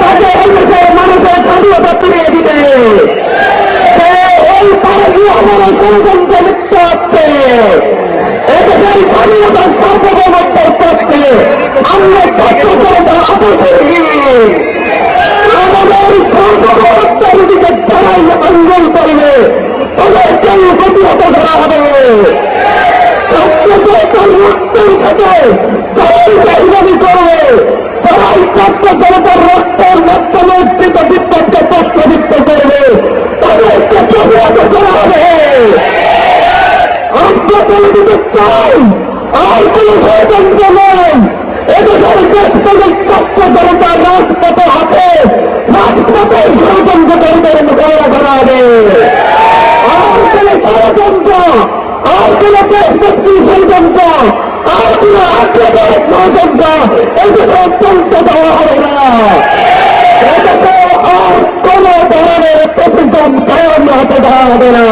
তাকে এই দেশের মানুষের স্বাধীনতা ফিরিয়ে দিতে এই পারে আমার ষড়যন্ত্র লিপ্ত হচ্ছে এদেশের স্বাধীনতার সার্বভৌমত্ব করছে আমরা ছাত্র জনতা আমাদের সার্বভৌমত্বের দিকে যারাই আন্দোলন করবে তাদেরকেই প্রতিহত করা হবে ছাত্রদের রক্তের সাথে ছাত্র জনতার রক্তের মাধ্যমে অর্জিত বিপদকে প্রশ্নবিদ্ধ করবে। তাদেরকে প্রতিহত করা হবে। আমরা বলে দিতে চাই আর কোন ষড়যন্ত্র নয়। এদেশের দেশ থেকে জনতার রাজপথে হাতে রাজপথে ষড়যন্ত্রকারীদের মোকাবেলা করা হবে। আর কোন ষড়যন্ত্র, আর কোন দেশভক্তি ষড়যন্ত্র আর কোন আত্মীয় ষড়যন্ত্র এদেশে অত্যন্ত দেওয়া হবে না এদেশে আর কোন ধরনের প্রতিষ্ঠান কায়ন হতে দেওয়া হবে না